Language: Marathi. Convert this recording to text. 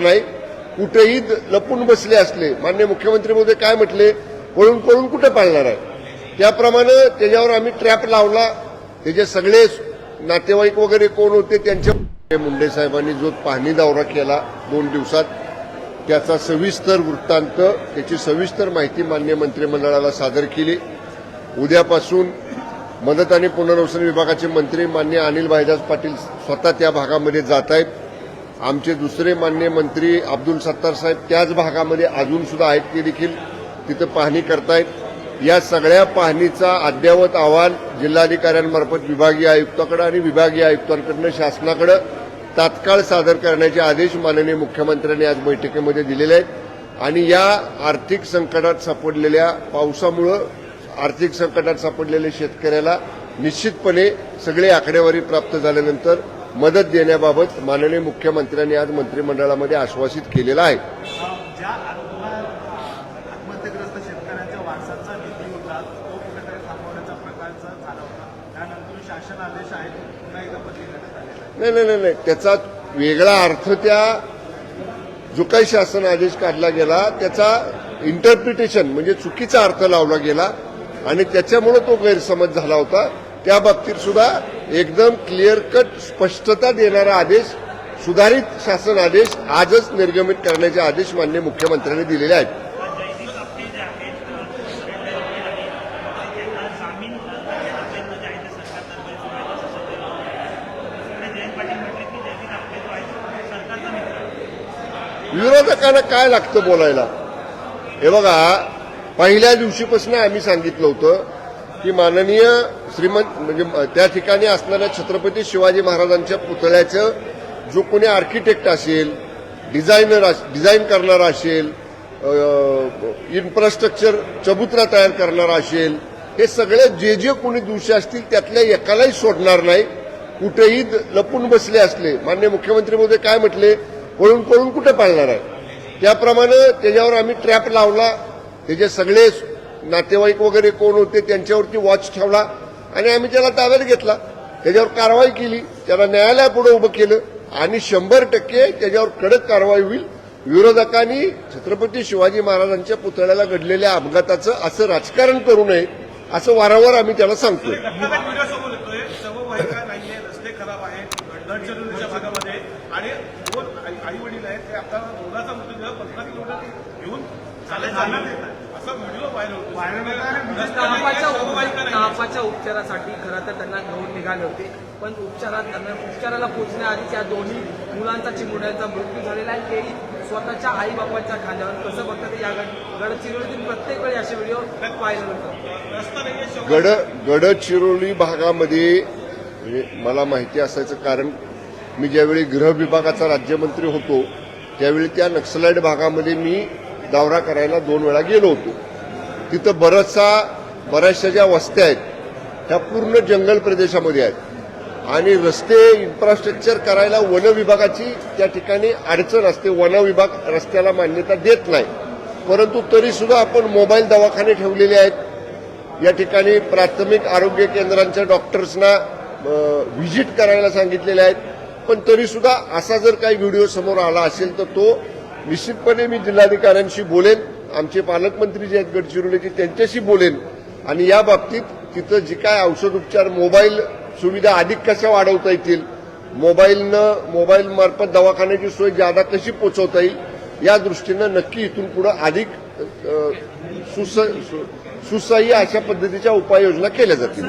नाही कुठेही लपून बसले असले मान्य मुख्यमंत्री महोदय काय म्हटले? पळून पळून कुठे पाळणार आहे? त्याप्रमाणे त्याच्यावर आम्ही ट्रॅप लावला. त्याचे सगळे नातेवाईक वगैरे कोण होते त्यांच्या मुंडे साहेबांनी जो पाहणी दौरा केला दोन दिवसात त्याचा सविस्तर वृत्तांत त्याची सविस्तर माहिती मान्य मंत्रिमंडळाला सादर केली. उद्यापासून मदत आणि पुनर्वसन विभागाचे मंत्री मान्य अनिल भाईदास पाटील स्वतः त्या भागामध्ये जात आहेत. आमचे दुसरे मान्य मंत्री अब्दुल सत्तार साहेब त्याच भागामध्ये अजून सुद्धा आहेत ते देखील तिथं पाहणी करतायत. या सगळ्या पाहणीचा अद्ययावत अहवाल जिल्हाधिकाऱ्यांमार्फत विभागीय आयुक्ताकडे आणि विभागीय आयुक्तांकडनं शासनाकडे तात्काळ सादर करण्याचे आदेश माननीय मुख्यमंत्र्यांनी आज बैठकीमध्ये दिलेले आहेत. आणि या आर्थिक संकटात सापडलेल्या पावसामुळं आर्थिक संकटात सापडलेल्या शेतकऱ्याला निश्चितपणे सगळे आकडेवारी प्राप्त झाल्यानंतर मदत देण्याबाबत माननीय मुख्यमंत्र्यांनी आज मंत्रिमंडळामध्ये आश्वासित केलेलं आहे. नाही नाही नाही नाही. त्याचा वेगळा अर्थ त्या जो काही शासन आदेश काढला गेला त्याचा इंटरप्रिटेशन म्हणजे चुकीचा अर्थ लावला गेला आणि त्याच्यामुळे तो गैरसमज झाला होता. त्या बाबतीत सुद्धा एकदम क्लिअर कट स्पष्टता देणारा आदेश सुधारित शासन आदेश आजच निर्गमित करण्याचे आदेश मान्य मुख्यमंत्र्यांनी दिलेले आहेत. विरोधकांना काय लागतं बोलायला? हे बघा पहिल्या दिवशीपासून आम्ही सांगितलं होतं की माननीय श्रीमंत म्हणजे त्या ठिकाणी असणाऱ्या छत्रपती शिवाजी महाराजांच्या पुतळ्याचं जो कोणी आर्किटेक्ट असेल डिझायनर डिझाईन करणारा असेल इन्फ्रास्ट्रक्चर चबुतरा तयार करणारा असेल हे सगळे जे जे कोणी दोषी असतील त्यातल्या एकालाही सोडणार नाही. कुठेही लपून बसले असले मान्य मुख्यमंत्री महोदय काय म्हटले? पळून पळून कुठे पाळणार आहे? त्याप्रमाणे त्याच्यावर आम्ही ट्रॅप लावला. त्याचे सगळे नातेवाईक वगैरे कोण होते त्यांच्यावरती वॉच ठेवला आणि आम्ही त्याला ताब्यात घेतला. त्याच्यावर कारवाई केली. त्याला न्यायालयापुढे उभं केलं आणि शंभर टक्के त्याच्यावर कडक कारवाई होईल. विरोधकांनी छत्रपती शिवाजी महाराजांच्या पुतळ्याला घडलेल्या अपघाताचं असं राजकारण करू नये असं वारंवार आम्ही त्याला सांगतोय. आणि आई वडील आहेत ते आता मुलाचा मृत्यू पंधरा किलोमीटर घेऊन चालत जाणार व्हिडिओ व्हायरल होतो. तापाच्या उपचारासाठी खरं तर त्यांना घेऊन निघाले होते. पण उपचारात त्यांना उपचाराला पोहोचण्याआधीच या दोन्ही मुलांचा चिमुरड्यांचा मृत्यू झालेला आहे. तेही स्वतःच्या आई बापाच्या खांद्यावर. कसं बघतात या गड गडचिरोलीतील प्रत्येक वेळी असे व्हिडिओ रस्ता नाहीये गड गडचिरोली भागामध्ये म्हणजे मला माहिती असायचं कारण मी ज्यावेळी गृह विभागाचा राज्यमंत्री होतो त्यावेळी त्या नक्सलाईट भागामध्ये मी दौरा करायला दोन वेळा गेलो होतो. तिथं बरचसा बऱ्याचशा ज्या वस्त्या आहेत ह्या पूर्ण जंगल प्रदेशामध्ये आहेत. आणि रस्ते इन्फ्रास्ट्रक्चर करायला वन विभागाची त्या ठिकाणी अडचण असते. वन विभाग रस्त्याला मान्यता देत नाही. परंतु तरी सुद्धा आपण मोबाईल दवाखाने ठेवलेले आहेत. या ठिकाणी प्राथमिक आरोग्य केंद्रांच्या डॉक्टर्सना व्हिजिट करायला सांगितलेले आहेत. पण तरी सुद्धा असा जर काही व्हिडिओ समोर आला असेल तर तो निश्चितपणे मी जिल्हाधिकाऱ्यांशी बोलेन आमचे पालकमंत्री जे आहेत गडचिरोलीचे त्यांच्याशी बोलेन. आणि या बाबतीत तिथं जी काय औषध उपचार मोबाईल सुविधा अधिक कशा वाढवता येतील मोबाईलनं मोबाईल मार्फत दवाखान्याची सोय जादा कशी पोचवता येईल या दृष्टीनं नक्की इथून पुढे अधिक सु- सुसह्य अशा पद्धतीच्या उपाययोजना केल्या जातील.